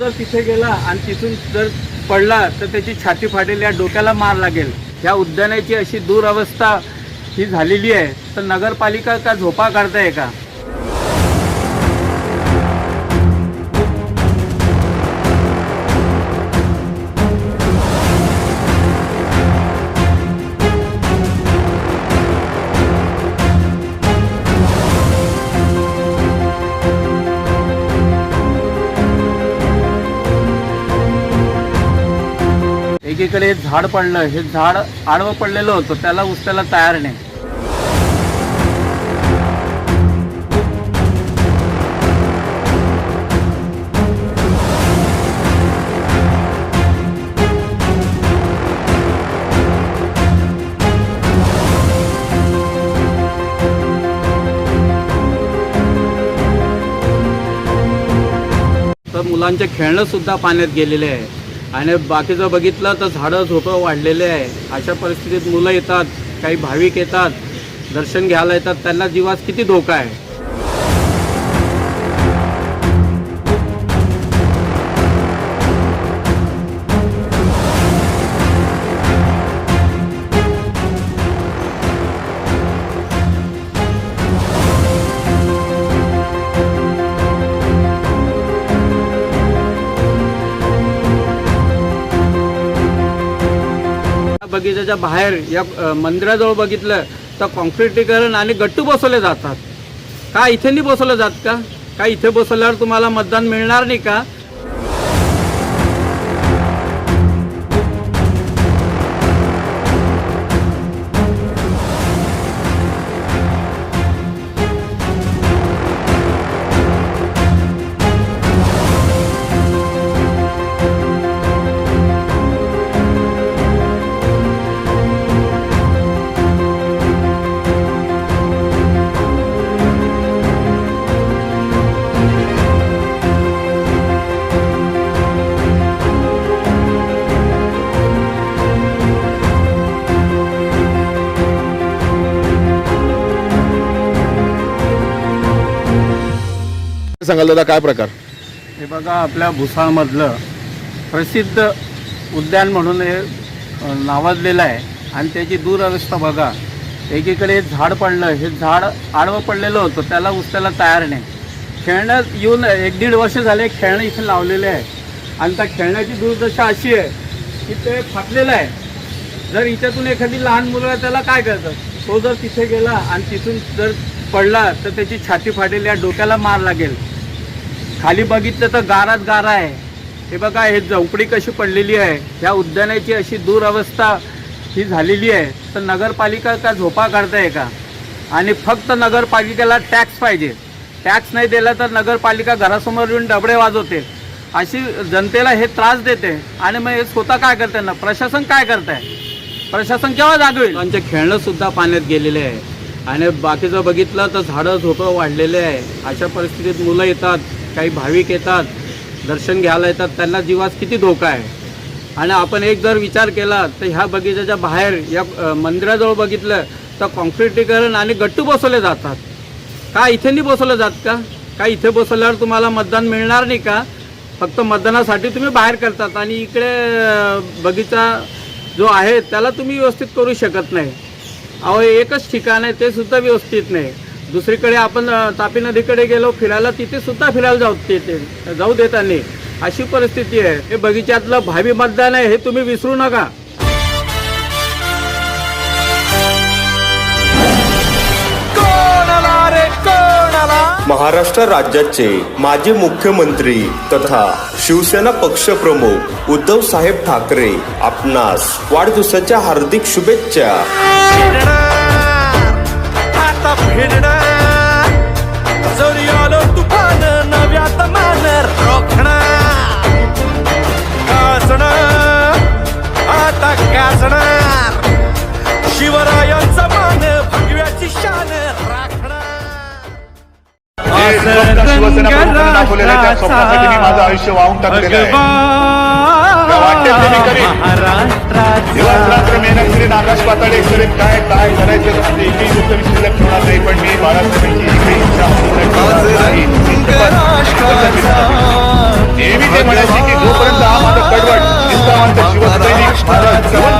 जर तिथे गेला आणि तिथून जर पडला तर त्याची छाती फाटेल या डोक्याला मार लागेल. या उद्यानाची अशी दुरावस्था ही झालेली आहे. तर नगरपालिका का झोपा काढताय का? एकीकडे झाड पडलं हे झाड आडवं पडलेलं होतं त्याला उचलायला तयार नाही. तर मुलांचे खेळणं सुद्धा पाण्यात गेलेले आहे. आणि बाकीचं बघितलं तर झाडं झोपं वाढलेले आहे. अशा परिस्थितीत मुलं येतात काही भाविक येतात दर्शन घ्यायला येतात त्यांना जीवास किती धोका आहे? या बाहेर या मंदिराजवळ बघितलं तर कॉन्क्रिटीकरण आणि गट्टू बसवले जातात. का इथे नाही बसवलं जात का? का इथे बसवल्यावर तुम्हाला मतदान मिळणार नाही का? सांगाल दादा काय प्रकार? हे बघा आपल्या भुसाळमधलं प्रसिद्ध उद्यान म्हणून हे अ, नावाजलेलं आहे. आणि त्याची दुरवस्था बघा. एकीकडे हे झाड पडलं. हे झाड आडवं पडलेलं होतं. त्याला उचलायला तयार नाही. खेळणं येऊन एक दीड वर्ष झाले खेळणं इथे लावलेले आहे. आणि त्या खेळण्याची दुर्दशा अशी आहे की ते फाटलेलं आहे. जर इथ्यातून एखादी लहान मुलगा त्याला काय करतं तो जर तिथे गेला आणि तिथून जर पडला तर त्याची छाती फाटेल या डोक्याला मार लागेल. खाली बघितलं तर गारात गारा आहे. हे बघा हे झोपडी कशी पडलेली आहे. या उद्यानाची अशी दुरवस्था ही झालेली आहे. तर नगरपालिका का झोपा काढताय का? आणि फक्त नगरपालिकेला टॅक्स पाहिजे. टॅक्स नाही दिला तर नगरपालिका घरासमोर येऊन डबडे वाजवते. अशी जनतेला हे त्रास देते. आणि मग हे स्वतः काय करते ना प्रशासन काय करताय? प्रशासन केव्हा जागवेल? त्यांचे खेळणं सुद्धा पाण्यात गेलेले आहे. आणि बाकीचं बघितलं तर झाडं झोपं वाढलेले आहे. अशा परिस्थितीत मुलं येतात. काही भाविक येतात दर्शन घ्यायला येतात त्यांना जीवास किती धोका आहे? आणि आपण एक जर विचार केला तर ह्या बगीचाच्या बाहेर या मंदिराजवळ बघितलं तर कॉन्क्रिटीकरण आणि गट्टू बसवले जातात. का इथे नाही बसवलं जात का? का इथे बसवल्यावर तुम्हाला मतदान मिळणार नाही का? फक्त मतदानासाठी तुम्ही बाहेर करतात आणि इकडे बगीचा जो आहे त्याला तुम्ही व्यवस्थित करू शकत नाही. अहो एकच ठिकाण आहे ते सुद्धा व्यवस्थित नाही. दुसरीकडे आपण तापी नदीकडे गेलो फिरायला तिथे सुद्धा फिरायला जाऊ तिथे जाऊ देता नाही अशी परिस्थिती आहे. हे बगीच्यातलं भावी मतदान आहे हे तुम्ही विसरू नका. महाराष्ट्र राज्याचे माजी मुख्यमंत्री तथा शिवसेना पक्षप्रमुख उद्धव साहेब ठाकरे आपणास वाढदिवसाच्या हार्दिक शुभेच्छा. माझं आयुष्य वाहून टाकलेलं आहे दिवस रात्र मेहनत करीन आकाश पाताळे करीन काय काय करायचं एकही गोष्ट मी शिल्लक ठेवणार नाही पण मी बाळासाहेबांची एकही इच्छा नेहमी ते म्हणायची की जोपर्यंत हा माझा कडवट शिवसैनिक